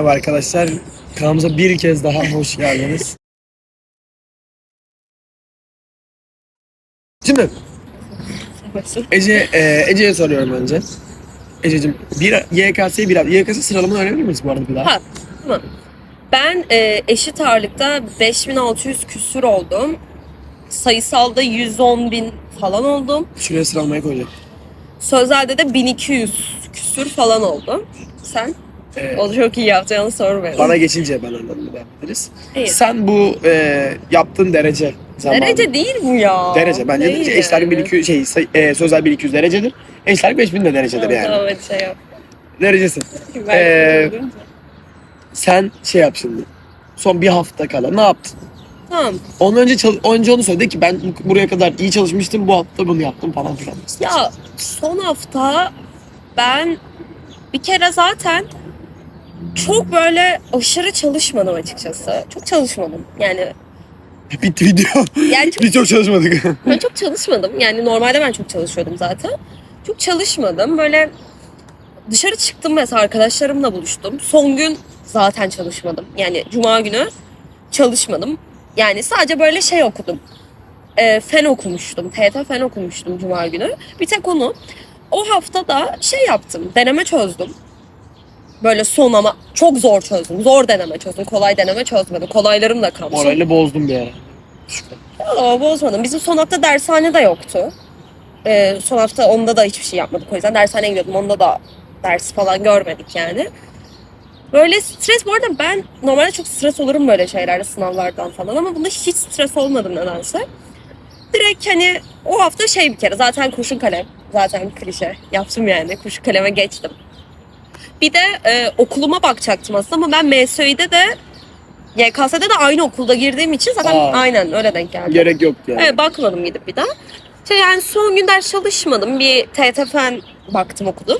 Merhaba arkadaşlar. Kanalımıza bir kez daha hoş geldiniz. Şimdi Ece, e, Ece'ye soruyorum önce. Ececiğim, bir YKS'yi bir YKS sıralamanı öğrenebilir miyiz bu arada bir daha? Ha, tamam. Ben e, eşit ağırlıkta 5600 küsür oldum. Sayısalda 110 bin falan oldum. Şuraya sıralamayı koyacağım. Sözelde de 1200 küsür falan oldum. Sen? E, O çok iyi yapacağını sormayalım. bana geçince ben anladım ederiz. İyi. Sen bu e, yaptığın derece zamanı. Derece değil bu ya. Derece. Bence Değil de eşler yani. 1200 şey say- e, sözel 1200 derecedir. Eşler 5000 de derecedir yani. Tamam hadi şey yap. Derecesin. Ee. Sen şey yap şimdi. Son bir hafta kala ne yaptın? Tamam. Ondan önce önce onu söyle de ki ben buraya kadar iyi çalışmıştım bu hafta bunu yaptım falan filan. Ya son hafta ben bir kere zaten çok böyle aşırı çalışmadım açıkçası. Çok çalışmadım. Yani bitti video. yani çok Biz çok çalışmadık. Ben çok çalışmadım. Yani normalde ben çok çalışıyordum zaten. Çok çalışmadım. Böyle dışarı çıktım mesela arkadaşlarımla buluştum. Son gün zaten çalışmadım. Yani cuma günü çalışmadım. Yani sadece böyle şey okudum. E, fen okumuştum. TYT fen okumuştum cuma günü. Bir tek onu. O hafta da şey yaptım. Deneme çözdüm. Böyle son ama çok zor çözdüm. Zor deneme çözdüm. Kolay deneme çözmedim. Kolaylarım da kalmış. Morali bozdum bir ara. Aa, bozmadım. Bizim son hafta dershane de yoktu. Ee, son hafta onda da hiçbir şey yapmadık o yüzden. Dershaneye gidiyordum. Onda da ders falan görmedik yani. Böyle stres bu arada ben normalde çok stres olurum böyle şeylerde sınavlardan falan ama bunda hiç stres olmadım nedense. Direkt hani o hafta şey bir kere zaten kurşun kalem zaten klişe yaptım yani kurşun kaleme geçtim. Bir de e, okuluma bakacaktım aslında ama ben MSÜ'de de YKS'de de aynı okulda girdiğim için zaten Aa. aynen öyle denk geldi. Gerek yok yani. Evet bakmadım gidip bir daha. İşte yani son gün ders çalışmadım. Bir TET fen baktım okudum.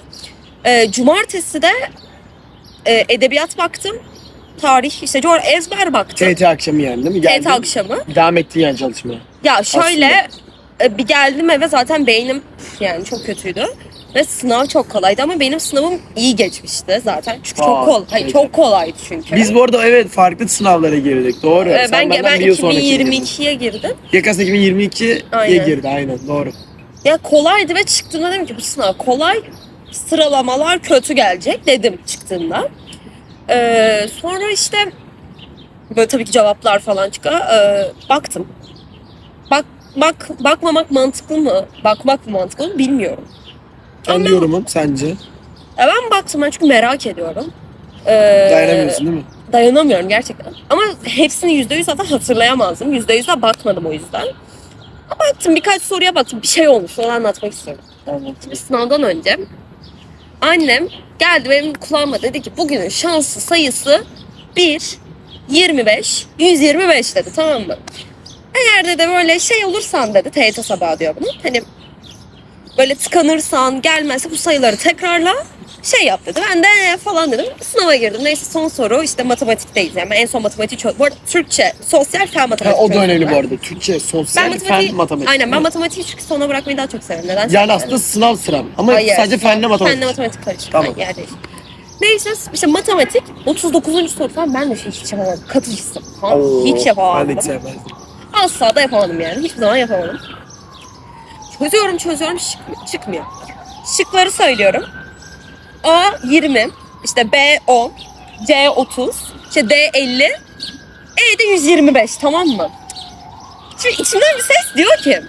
Ee, cumartesi de e, edebiyat baktım. Tarih işte coğrafya ezber baktım. TT akşamı yani değil mi? Geldin, TET akşamı. Devam ettin yani çalışmaya. Ya şöyle e, bir geldim eve zaten beynim yani çok kötüydü. Ve sınav çok kolaydı ama benim sınavım iyi geçmişti zaten. Çünkü Aa, çok kolay. Hayır, çok kolaydı çünkü. Biz bu arada evet farklı sınavlara girdik. Doğru. Ee, Sen ben benden ben bir yıl sonraki girdin. 2022'ye girdim. YKS 2022'ye Aynen. girdi aynen doğru. Ya kolaydı ve çıktığımda dedim ki bu sınav kolay. Sıralamalar kötü gelecek dedim çıktığında. Ee, sonra işte böyle tabii ki cevaplar falan çıkıyor. Ee, baktım. Bak bak bakmamak mantıklı mı? Bakmak mı mantıklı mı bilmiyorum. Kendi Ama- yorumun sence? Ya ben baktım ben çünkü merak ediyorum. Ee, Dayanamıyorsun değil mi? Dayanamıyorum gerçekten. Ama hepsini yüzde yüz zaten hatırlayamazdım. Yüzde yüze bakmadım o yüzden. Ama baktım birkaç soruya baktım. Bir şey olmuş. Onu anlatmak istiyorum. Şimdi sınavdan önce annem geldi benim kulağıma dedi ki bugünün şanslı sayısı 1, 25, 125 dedi tamam mı? Eğer dedi böyle şey olursan dedi TYT sabahı diyor bunu. Hani böyle tıkanırsan gelmezse bu sayıları tekrarla şey yap dedi. Ben de "Ee?" falan dedim. Sınava girdim. Neyse son soru işte matematikteyiz. Yani ben en son matematik çözdüm. Bu arada Türkçe, sosyal fen Ha, matematik o da çözdüm önemli ben. bu arada. Türkçe, sosyal, Ben matematiği, fen, matematik. aynen ben matematiği çünkü sona bırakmayı daha çok severim. Neden? Yani aslında sınav sıram ama Hayır. sadece fenle matematik. Fenle matematik karışık. Tamam. Değil. Neyse işte matematik 39. soru falan ben de şey hiç yapamadım. Katıcısın. Ha, Oo, hiç yapamadım. Ben de hiç sevmezdim. Asla da yapamadım yani. Hiçbir zaman yapamadım. Çözüyorum çözüyorum şık- çıkmıyor. Şıkları söylüyorum. A 20, işte B 10, C 30, işte D 50, E de 125 tamam mı? Şimdi içimden bir ses diyor ki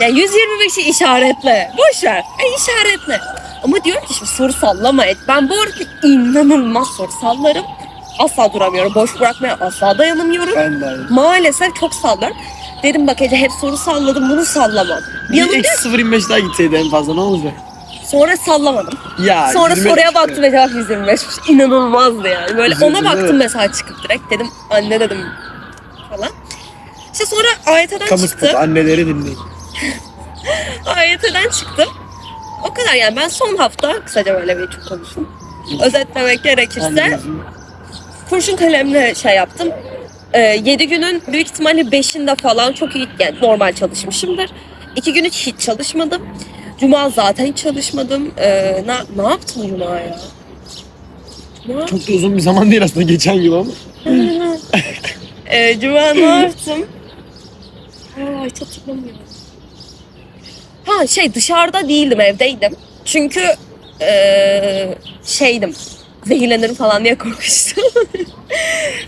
ya 125'i işaretle. Boş ver. E işaretle. Ama diyorum ki şimdi soru sallama et. Ben bu arada inanılmaz soru sallarım. Asla duramıyorum. Boş bırakmaya asla dayanamıyorum. Ben de. Maalesef çok sallarım. Dedim bak Ece hep soru salladım bunu sallamam. Bir Bir yanım diyor eksi 0.25 daha gitseydi en fazla ne olacak? sonra sallamadım. Ya. Sonra 25 soruya baktım ve cevap 125'miş. İnanılmazdı yani. Böyle Üzüldün ona değil baktım mi? mesela çıkıp direkt. Dedim anne dedim falan. İşte sonra AYT'den Kamu spotu anneleri dinleyin. AYT'den çıktım. O kadar yani ben son hafta kısaca böyle bir çok konuştum. Özetlemek gerekirse kurşun kalemle şey yaptım. 7 günün büyük ihtimalle 5'inde falan çok iyi yani normal çalışmışımdır. 2 gün hiç, hiç çalışmadım. Cuma zaten hiç çalışmadım. Ee, ne, ne yaptım Cuma ya? Ne? Çok da uzun bir zaman değil aslında geçen yıl ama. Ee, Cuma ne yaptım? Aa, hiç hatırlamıyorum. Ha şey dışarıda değildim evdeydim. Çünkü ee, şeydim zehirlenirim falan diye korkmuştum.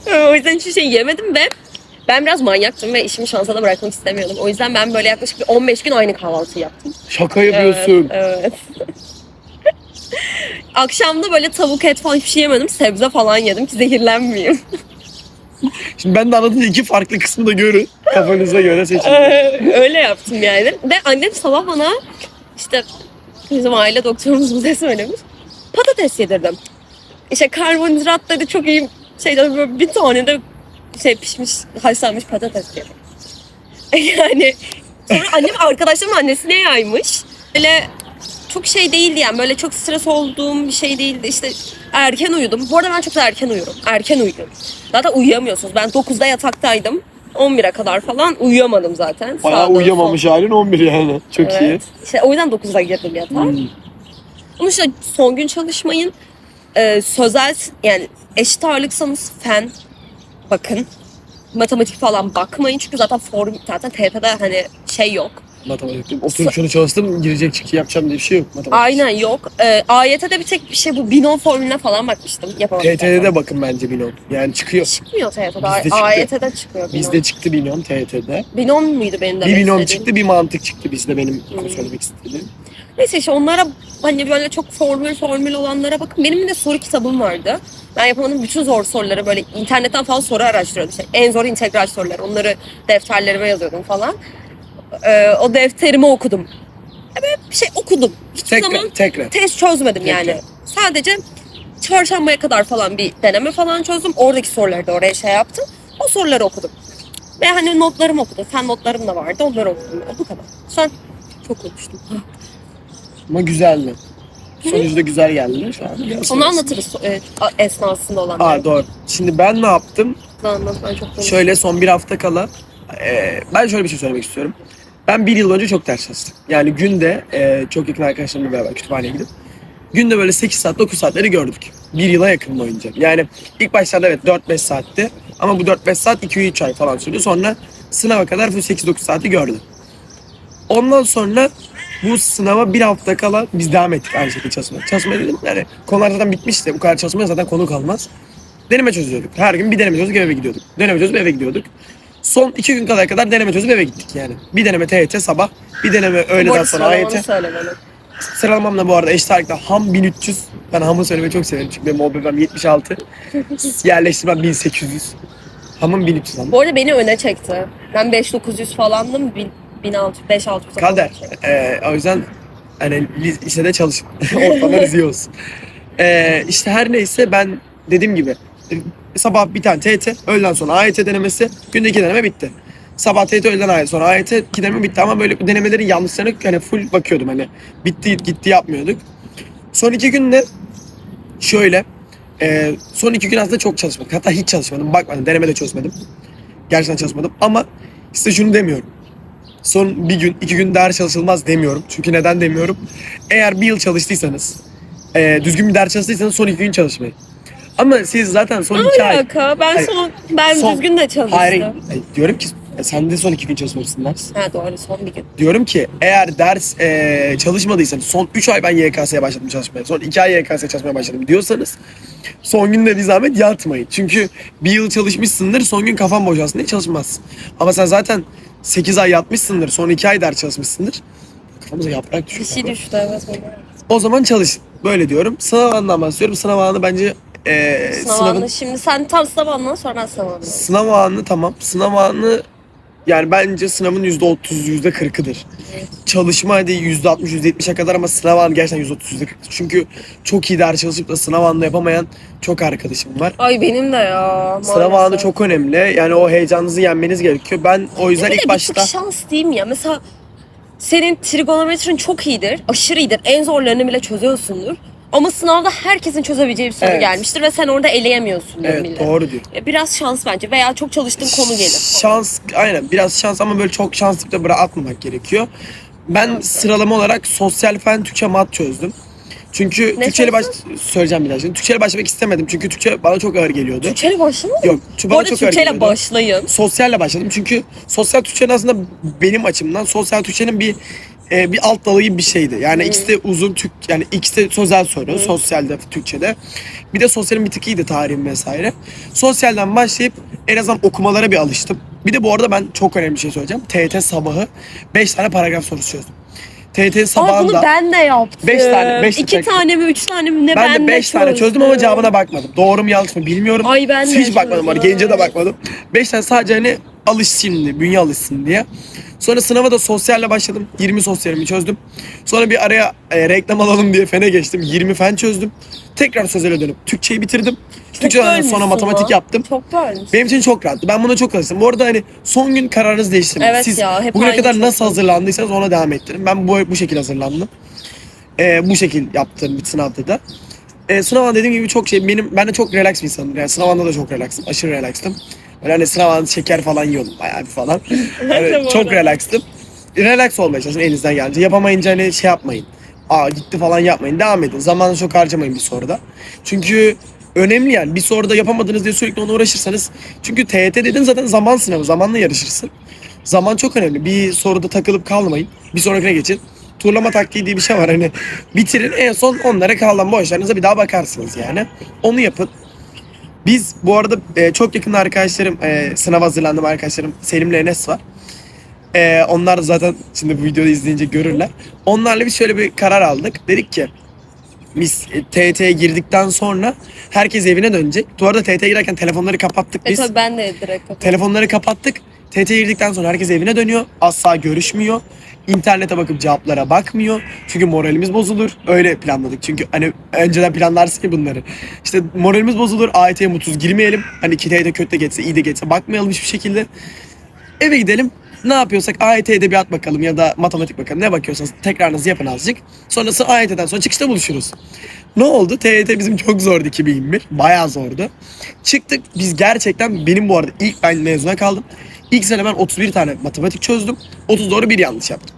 o yüzden hiçbir şey yemedim ve ben biraz manyaktım ve işimi şansa da bırakmak istemiyordum. O yüzden ben böyle yaklaşık bir 15 gün aynı kahvaltı yaptım. Şaka yapıyorsun. Evet. evet. Akşamda böyle tavuk et falan hiçbir şey yemedim. Sebze falan yedim ki zehirlenmeyeyim. Şimdi ben de anladığım iki farklı kısmı da görün. Kafanıza göre seçin. Ee, Öyle yaptım yani. Ve annem sabah bana işte bizim aile doktorumuz bize söylemiş. Patates yedirdim. İşte karbonhidrat dedi çok iyi şey dedi, böyle bir tane de şey pişmiş haşlanmış patates yedim. Yani sonra annem arkadaşlarımın annesine yaymış. Böyle çok şey değildi yani böyle çok stres olduğum bir şey değildi. İşte erken uyudum. Bu arada ben çok da erken uyuyorum. Erken uyuyorum. Zaten uyuyamıyorsunuz. Ben 9'da yataktaydım. 11'e kadar falan uyuyamadım zaten. Bayağı Sağda, uyuyamamış halin 11 yani. Çok solda. iyi. Evet. İşte o yüzden 9'da girdim yatağa. Hmm. Ama işte son gün çalışmayın. Ee, sözel yani eşit ağırlıksanız fen bakın. Matematik falan bakmayın çünkü zaten form zaten TYT'de hani şey yok. Matematik. Oturup şunu çalıştım girecek çıkı yapacağım diye bir şey yok. Matematik. Aynen yok. Ee, AYT'de bir tek bir şey bu binom formülüne falan bakmıştım. Yapamadım. TT'de de bakın bence binom. Yani çıkıyor. Çıkmıyor TYT'de. Bizde çıktı. AYT'de çıkıyor binom. Bizde çıktı binom TT'de. Binom muydu benim de Bir binom istediğim? çıktı bir mantık çıktı bizde benim Hmm. söylemek istediğim. Neyse işte onlara hani böyle çok formül formül olanlara bakın. Benim de soru kitabım vardı. Ben yapamadığım bütün zor soruları böyle internetten falan soru araştırıyordum. İşte en zor integral soruları. Onları defterlerime yazıyordum falan. Ee, o defterimi okudum. Böyle bir şey okudum. Hiçbir Tekrar zaman tekrar. test çözmedim yani. Tekrar. Sadece çarşambaya kadar falan bir deneme falan çözdüm. Oradaki soruları da oraya şey yaptım. O soruları okudum. Ve hani notlarımı okudum. Fen notlarım da vardı. Onları okudum. O bu kadar. Sen çok konuştum. Ama güzeldi. Sonucu da güzel geldi şu an. Onu anlatırız e, a- esnasında olanları. Aa doğru. Şimdi ben ne yaptım? Anlat, ben çok konuştum. Şöyle son bir hafta kala e, ben şöyle bir şey söylemek istiyorum. Ben bir yıl önce çok ders çalıştım. Yani günde e, çok yakın arkadaşlarımla beraber kütüphaneye gidip günde böyle 8 saat 9 saatleri gördük. Bir yıla yakın boyunca. Yani ilk başlarda evet 4-5 saatti ama bu 4-5 saat 2-3 ay falan sürdü. Sonra sınava kadar bu 8-9 saati gördüm. Ondan sonra bu sınava bir hafta kala biz devam ettik aynı şekilde çalışmaya. Çalışmaya dedim yani konular zaten bitmişti. Bu kadar çalışmaya zaten konu kalmaz. Deneme çözüyorduk. Her gün bir deneme çözüp eve gidiyorduk. Deneme çözüp eve gidiyorduk. Son iki gün kadar kadar deneme çözüp eve gittik yani. Bir deneme TYT sabah, bir deneme öğleden sonra AYT. söyle bana. Sıralamam da bu arada eşit ağırlıkta ham 1300. Ben hamı söylemeyi çok severim çünkü benim OBB'm 76. Yerleştirmem 1800. Hamım 1300 ama. Bu arada beni öne çekti. Ben 5900 falandım. 1600, 5600 falan Kader. çekti. Ee, o yüzden hani lis- lisede çalışın. Ortalar iyi olsun. Ee, işte her neyse ben dediğim gibi e, sabah bir tane TYT, öğleden sonra AYT denemesi, günde iki deneme bitti. Sabah TYT, öğleden AYT, sonra AYT iki deneme bitti ama böyle denemelerin yanlışlarına hani full bakıyordum hani bitti gitti yapmıyorduk. Son iki günde şöyle e, son iki gün aslında çok çalışmadım. Hatta hiç çalışmadım. Bakmadım. Deneme de çözmedim. Gerçekten çalışmadım. Ama size şunu demiyorum. Son bir gün, iki gün ders çalışılmaz demiyorum. Çünkü neden demiyorum? Eğer bir yıl çalıştıysanız, e, düzgün bir ders çalıştıysanız son iki gün çalışmayın. Ama siz zaten son iki ay... alaka? Ben Hayır. son, ben Son- düzgün de çalıştım. Hayır, hayır, diyorum ki e, sen de son iki gün çalışmamışsın ders. Ha doğru son bir gün. Diyorum ki eğer ders e, çalışmadıysanız son 3 ay ben YKS'ye başladım çalışmaya. Son 2 ay YKS'ye çalışmaya başladım diyorsanız son günde bir zahmet yatmayın. Çünkü bir yıl çalışmışsındır son gün kafan boşalsın diye çalışmazsın. Ama sen zaten 8 ay yatmışsındır son 2 ay ders çalışmışsındır. Kafamıza yaprak Bir düşüyor. şey galiba. düştü evet. O zaman çalış. Böyle diyorum. Sınav anından bahsediyorum. Sınav anı bence e, Sınav sınavın anı. Şimdi sen tam sınav anından sonra ben sınav anı. Sınav anı tamam. Sınav anı yani bence sınavın %30, %40'ıdır. Evet. Çalışma hadi %60, %70'e kadar ama sınav anı gerçekten %30, %40'dır. Çünkü çok iyi ders çalışıp da sınav anını yapamayan çok arkadaşım var. Ay benim de ya. Sınav maalesef. anı çok önemli. Yani o heyecanınızı yenmeniz gerekiyor. Ben o yüzden Bir de ilk bir başta... tık şans mi ya? Mesela senin trigonometrin çok iyidir, aşırı iyidir. En zorlarını bile çözüyorsundur. Ama sınavda herkesin çözebileceği bir soru Evet. gelmiştir ve sen orada eleyemiyorsun Evet bile. doğru diyor. E, Biraz şans bence veya çok çalıştığın konu gelir. Şans, aynen biraz şans ama böyle çok şanslık da bırakmamak gerekiyor. Ben sıralama olarak sosyal fen, Türkçe, mat çözdüm. Çünkü Ne Türkçeyle baş söyleyeceğim biraz şimdi. Türkçeyle başlamak istemedim. Çünkü Türkçe bana çok ağır geliyordu. Türkçeyle başlamadın. Yok, çünkü Bu bana arada çok ağır Türkçeyle geliyordu. başlayın. Sosyalle başladım. Çünkü sosyal Türkçenin aslında benim açımdan sosyal Türkçenin bir e, bir alt dalı gibi bir şeydi. Yani ikisi de uzun Türk yani ikisi de sözel soru. Sosyalde Türkçe'de. Bir de sosyalin bir tık iyiydi tarihim vesaire. Sosyalden başlayıp en azından okumalara bir alıştım. Bir de bu arada ben çok önemli bir şey söyleyeceğim. TET sabahı 5 tane paragraf sorusu çözdüm. TET bunu sabahında ben de yaptım. Beş tane, beş İki tane. tane mi üç tane mi ne ben, de 5 tane çözdüm ama cevabına bakmadım. Doğru mu yanlış mı bilmiyorum. Ay ben de Hiç bakmadım var. çözdüm. Gelince de bakmadım. 5 tane sadece hani alışsın diye, bünye alışsın diye. Sonra sınava da sosyalle başladım. 20 sosyalimi çözdüm. Sonra bir araya e, reklam alalım diye fene geçtim. 20 fen çözdüm. Tekrar sözele dönüp Türkçeyi bitirdim. Türkçeden bölmüşsün sonra matematik ama. yaptım. Çok bölmüş. Benim için çok rahattı. Ben buna çok alıştım. Bu arada hani son gün kararınızı değiştirmeyin. Evet Siz ya, hep bugüne kadar şey. nasıl hazırlandıysanız ona devam ettirin. Ben bu, bu şekilde hazırlandım. Ee, bu şekil yaptığım bir sınavda da. Ee, sınavda dediğim gibi çok şey, benim, ben de çok relax bir insanım. Yani sınavda da çok relaxım. Aşırı relaxtım. Böyle hani sınavda şeker falan yiyordum bayağı bir falan. bu çok relaxtım. Relax olmaya çalışın elinizden gelince. Yapamayınca hani şey yapmayın. Aa gitti falan yapmayın. Devam edin. Zamanı çok harcamayın bir soruda. Çünkü önemli yani. Bir soruda yapamadınız diye sürekli ona uğraşırsanız. Çünkü TYT dedin zaten zaman sınavı. Zamanla yarışırsın. Zaman çok önemli. Bir soruda takılıp kalmayın. Bir sonrakine geçin. Turlama taktiği diye bir şey var. Hani bitirin en son onlara kalan boşlarınıza bir daha bakarsınız yani. Onu yapın. Biz bu arada e, çok yakın arkadaşlarım, e, sınav hazırlandığım arkadaşlarım Selim'le Enes var. E, onlar zaten şimdi bu videoyu izleyince görürler. Onlarla biz şöyle bir karar aldık. Dedik ki biz e, TYT'ye girdikten sonra herkes evine dönecek. Bu arada TYT'ye girerken telefonları kapattık E biz. tabii ben de direkt kapattım. Telefonları kapattık. TYT'ye girdikten sonra herkes evine dönüyor. Asla görüşmüyor. İnternete bakıp cevaplara bakmıyor. Çünkü moralimiz bozulur. Öyle planladık. Çünkü hani önceden planlarsın ya bunları. İşte moralimiz bozulur. AYT'ye mutsuz girmeyelim. Hani ki kötü de geçse iyi de geçse bakmayalım hiçbir şekilde. Eve gidelim. Ne yapıyorsak AYT edebiyat bakalım ya da matematik bakalım. Ne bakıyorsanız tekrarınızı yapın azıcık. Sonrası AYT'den sonra çıkışta buluşuruz. Ne oldu? TYT bizim çok zordu 2021. Bayağı zordu. Çıktık biz gerçekten benim bu arada ilk ben mezuna kaldım. İlk sene ben 31 tane matematik çözdüm. 30 doğru bir yanlış yaptım.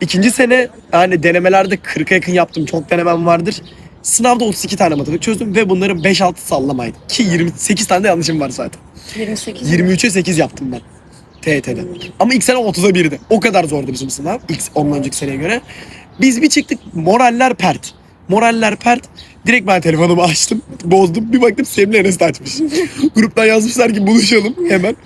İkinci sene hani denemelerde 40'a yakın yaptım. Çok denemem vardır. Sınavda 32 tane matematik çözdüm ve bunların 5-6 sallamaydı. Ki 28 tane de yanlışım var zaten. 28. 23'e 8 yaptım ben. TYT'de. Ama ilk sene 30'a 1'di. O kadar zordu bizim sınav. İlk ondan önceki seneye göre. Biz bir çıktık moraller pert. Moraller pert. Direkt ben telefonumu açtım. Bozdum. Bir baktım Selim'le Enes de açmış. Gruptan yazmışlar ki buluşalım hemen.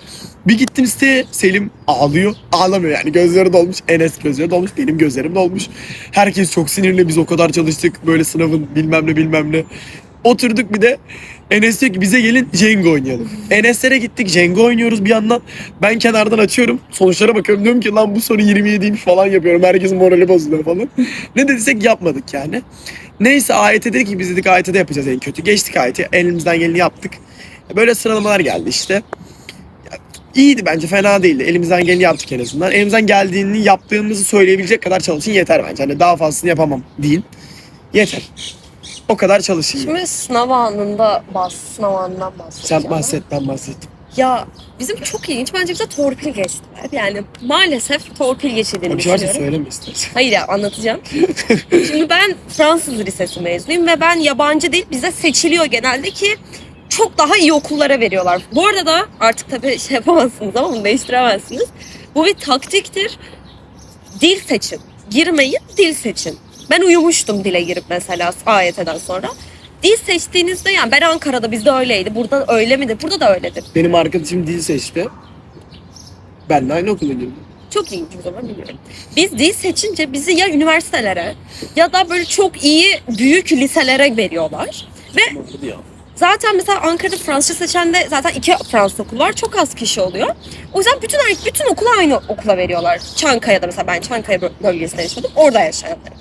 Bir gittim siteye Selim ağlıyor. Ağlamıyor yani gözleri dolmuş. Enes gözleri dolmuş. Benim gözlerim dolmuş. Herkes çok sinirli. Biz o kadar çalıştık. Böyle sınavın bilmem ne bilmem ne. Oturduk bir de Enes diyor ki bize gelin Jenga oynayalım. Enes'lere gittik Jenga oynuyoruz bir yandan. Ben kenardan açıyorum. Sonuçlara bakıyorum. Diyorum ki lan bu soru 27'ymiş falan yapıyorum. Herkesin morali bozuluyor falan. ne dediysek yapmadık yani. Neyse AYT dedi ki biz dedik AYT'de yapacağız en kötü. Geçtik AYT. Elimizden geleni yaptık. Böyle sıralamalar geldi işte. İyiydi bence fena değildi. Elimizden geleni yaptık en azından. Elimizden geldiğini yaptığımızı söyleyebilecek kadar çalışın yeter bence. Hani daha fazlasını yapamam değil. Yeter. O kadar çalışın. Şimdi sınav anında bas, sınav anından bahsedeceğim. Sen bahset ben bahset. Ya bizim çok ilginç. Bence bize torpil geçtiler. Yani maalesef torpil geçildiğini Bir şey düşünüyorum. söyleme istersen. Hayır ya anlatacağım. Şimdi ben Fransız lisesi mezunuyum ve ben yabancı değil bize seçiliyor genelde ki çok daha iyi okullara veriyorlar. Bu arada da artık tabii şey yapamazsınız ama bunu değiştiremezsiniz. Bu bir taktiktir. Dil seçin. Girmeyin, dil seçin. Ben uyumuştum dile girip mesela AYT'den sonra. Dil seçtiğinizde yani ben Ankara'da bizde öyleydi. Burada öyle midir? Burada da öyledir. Benim arkadaşım dil seçti. Benle aynı okula girdi. Çok ilginç o zaman biliyorum. Biz dil seçince bizi ya üniversitelere ya da böyle çok iyi büyük liselere veriyorlar. Ya. Zaten mesela Ankara'da Fransızca seçen de zaten iki Fransız okulu var. Çok az kişi oluyor. O yüzden bütün bütün okulu aynı okula veriyorlar. Çankaya'da mesela ben Çankaya böl- bölgesinde yaşıyordum. Orada yaşayanlar.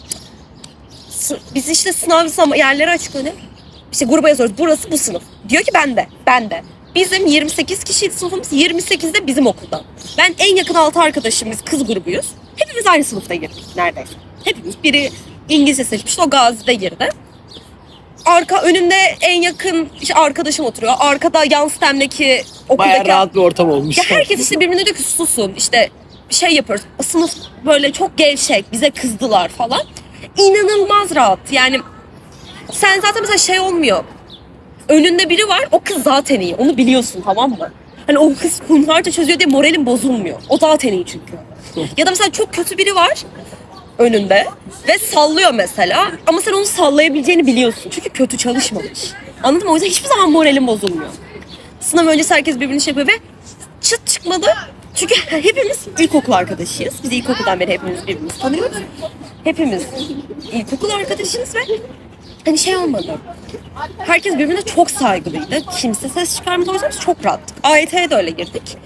Biz işte sınav yerleri açıklanıyor. İşte gruba yazıyoruz. Burası bu sınıf. Diyor ki ben de. Ben de. Bizim 28 kişiydi sınıfımız. 28 de bizim okuldan. Ben en yakın altı arkadaşımız kız grubuyuz. Hepimiz aynı sınıfta girdik neredeyse. Hepimiz. Biri İngilizce seçmişti. O Gazi'de girdi arka önümde en yakın işte arkadaşım oturuyor. Arkada yan stemdeki Bayağı okuldaki rahat bir ortam olmuş. ya herkes işte birbirine diyor ki susun işte şey yapıyoruz. Sınıf böyle çok gevşek bize kızdılar falan. İnanılmaz rahat. Yani Sen zaten mesela şey olmuyor. Önünde biri var o kız zaten iyi. Onu biliyorsun tamam mı? Hani o kız hunharca çözüyor diye moralin bozulmuyor. O zaten iyi çünkü. Ya da mesela çok kötü biri var önünde ve sallıyor mesela ama sen onu sallayabileceğini biliyorsun. Çünkü kötü çalışmamış. Anladın mı? O yüzden hiçbir zaman moralin bozulmuyor. Sınav öncesi herkes birbirini şey yapıyor ve çıt çıkmadı. Çünkü hepimiz ilkokul arkadaşıyız. Biz ilkokuldan beri hepimiz birbirimizi tanıyoruz. Hepimiz ilkokul arkadaşıyız ve hani şey olmadı. Herkes birbirine çok saygılıydı. Kimse ses çıkarmadı. O yüzden çok rahattık. AYT'ye de öyle girdik.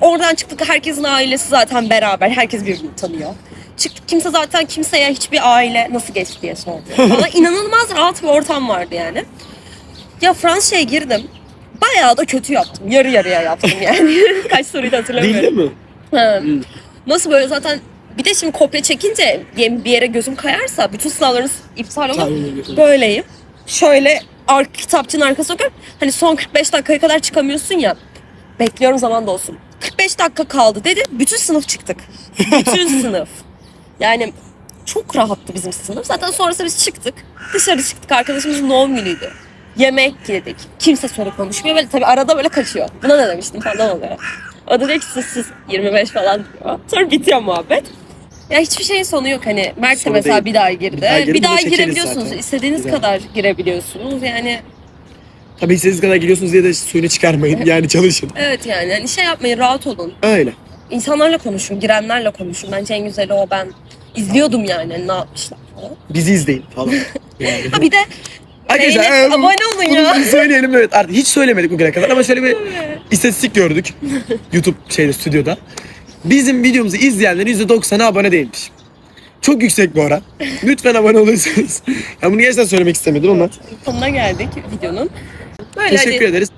Oradan çıktık. Herkesin ailesi zaten beraber. Herkes birbirini tanıyor. Çıktık kimse zaten kimseye hiçbir aile nasıl geçti diye sordu. Valla inanılmaz rahat bir ortam vardı yani. Ya Fransızca'ya girdim. Bayağı da kötü yaptım. Yarı yarıya yaptım yani. Kaç soruyu da hatırlamıyorum. Değil mi? Ha. Nasıl böyle zaten bir de şimdi kopya çekince bir yere gözüm kayarsa bütün sınavlarınız iptal olur. Böyleyim. Şöyle ar kitapçının arkasına bakıyorum. Hani son 45 dakikaya kadar çıkamıyorsun ya. Bekliyorum zaman da olsun. 45 dakika kaldı dedi. Bütün sınıf çıktık. Bütün sınıf. Yani çok rahattı bizim sınıf. Zaten sonrasında biz çıktık. Dışarı çıktık. Arkadaşımızın doğum günüydü. Yemek yedik. Kimse soru konuşmuyor. Böyle tabii arada böyle kaçıyor. Buna ne demiştim falan oluyor. O da diyor ki siz, siz 25 falan diyor. Sonra bitiyor muhabbet. Ya hiçbir şeyin sonu yok hani. Mert de Sonu mesela değil. bir daha girdi. Bir daha Bir daha, bir de çekeriz girebiliyorsunuz. zaten. İstediğiniz Bir daha. kadar girebiliyorsunuz. Yani Tabii istediğiniz kadar geliyorsunuz diye de suyunu çıkarmayın. Yani çalışın. evet yani hani şey yapmayın rahat olun. Öyle. İnsanlarla konuşun, girenlerle konuşun. Bence en güzeli o ben izliyordum yani hani ne yapmışlar falan. Bizi izleyin falan. Yani. Ha bir de Arkadaşlar beğenip abone olun ya. bunu söyleyelim evet. Artık hiç söylemedik bugüne kadar ama şöyle bir istatistik gördük. YouTube şeyde stüdyoda. Bizim videomuzu izleyenlerin %90'ı abone değilmiş. Çok yüksek bu oran. Lütfen abone olursanız. Ya bunu gerçekten söylemek istemedim ama Sonuna geldik videonun. Böyle teşekkür hani ederiz.